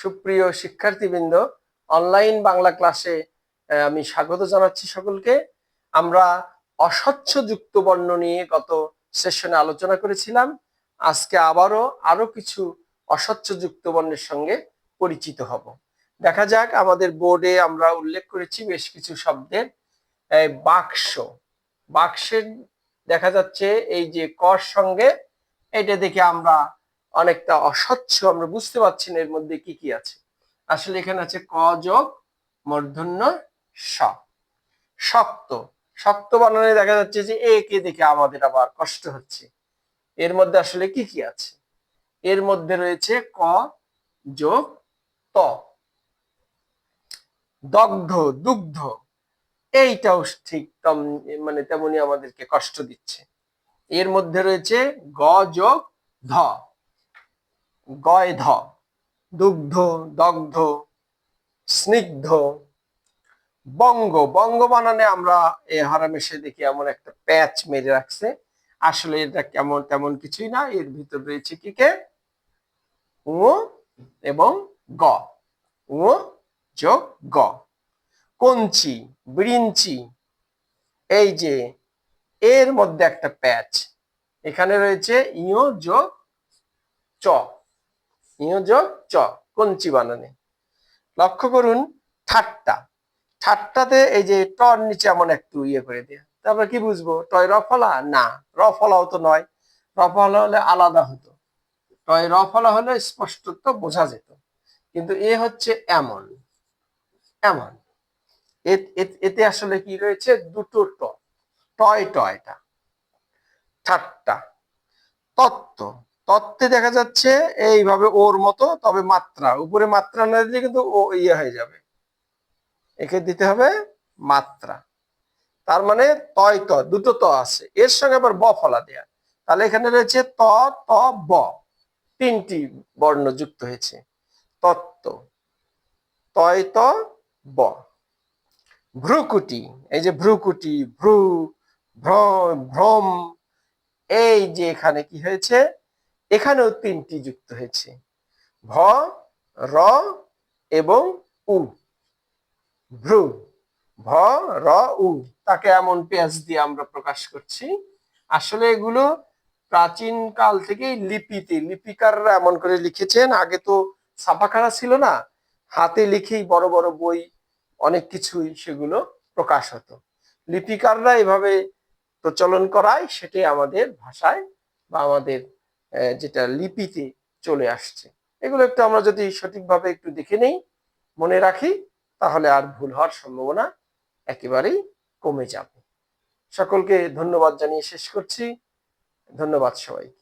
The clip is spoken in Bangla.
সুপ্রিয় শিক্ষার্থীবৃন্দ অনলাইন বাংলা ক্লাসে আমি স্বাগত জানাচ্ছি সকলকে। আমরা অস্বচ্ছ যুক্ত বর্ণ নিয়ে গত সেশনে আলোচনা করেছিলাম। আজকে আবারও আরও কিছু অস্বচ্ছ যুক্ত বর্ণের সঙ্গে পরিচিত হব। দেখা যাক, আমাদের বোর্ডে আমরা উল্লেখ করেছি বেশ কিছু শব্দের বাক্স। বাক্সের দেখা যাচ্ছে এই যে কর সঙ্গে, এটা দেখে আমরা অনেকটা অস্বচ্ছ, আমরা বুঝতে পারছি না এর মধ্যে কি কি আছে। আসলে এখানে আছে ক যোগ মূর্ধন্য স শক্ত। শক্ত বানানে দেখা যাচ্ছে যে এ কে দেখে আমাদের আবার কষ্ট হচ্ছে। এর মধ্যে আসলে কি কি আছে? এর মধ্যে রয়েছে ক যোগ ত। দগ্ধ, দুগ্ধ। এইটাও ঠিক মানে তেমনি আমাদেরকে কষ্ট দিচ্ছে। এর মধ্যে রয়েছে গ যোগ ধ। গয় ধ দুগ্ধ, দগ্ধ, স্নিগ্ধ, বঙ্গ। বঙ্গ বানানে আমরা এ হারামেশে দেখি এমন একটা প্যাচ মেরে রাখছে। আসলে এটা কেমন, তেমন কিছুই না। এর ভিতর রয়েছে কি কে? উ এবং গ। উ যোগ গ। কঞ্চি, ব্রিঞ্চি। এই যে, এর মধ্যে একটা প্যাচ। এখানে রয়েছে ইও যোগ চ। যোগ চ, কঞ্চি বানানে। লক্ষ্য করুন, ঠাট্টা। ঠাট্টাতে এই যে টর নিচে এমন একটু ইয়ে করে দেয়া। তারপর কি বুঝব? টয় রফলা না। রফলাও তো নয়। রফলা হলে আলাদা হতো। টয় রফলা হলে স্পষ্ট তো বোঝা যেত। কিন্তু এ হচ্ছে এমন। এমন। এতে আসলে কি রয়েছে? দুটো ট টয় টয়টা। ঠাট্টা। তত্ত্ব। তত্ত্বে দেখা যাচ্ছে এইভাবে ওর মতো, তবে মাত্রা। উপরে মাত্রা না দিলে কিন্তু ও ইয়ে হয়ে যাবে। একে দিতে হবে মাত্রা। তার মানে তয় ত, দুটো ত আছে। এর সঙ্গে আবার ব ফলা দেয়া। তাহলে এখানে রয়েছে ত ত, ব। তিনটি বর্ণ যুক্ত হয়েছে। তত্ত্ব। তয় ত, ব। ভ্রুকুটি। এই যে ভ্রুকুটি, ভ্রু, ভ্র- ভ্রম, এই যে এখানে কি হয়েছে? এখানেও তিনটি যুক্ত হয়েছে। ভ, র এবং উ। ভ্রু। ভ, র, উ। তাকে এমন পেঁয়াজ দিয়ে আমরা প্রকাশ করছি। আসলে এগুলো প্রাচীন কাল থেকেই লিপিতে, লিপিকাররা এমন করে লিখেছেন। আগে তো ছাপাখানা ছিল না। হাতে লিখেই বড় বড় বই, অনেক কিছুই সেগুলো প্রকাশ হতো। লিপিকাররা এভাবে প্রচলন করায়, সেটাই আমাদের ভাষায় বা আমাদের যেটা লিপিতে চলে আসছে। এগুলো একটু আমরা যদি সঠিকভাবে একটু দেখে নেই, মনে রাখি, তাহলে আর ভুল হওয়ার সম্ভাবনা একেবারেই কমে যাবে। সকলকে ধন্যবাদ জানিয়ে শেষ করছি। ধন্যবাদ সবাইকে।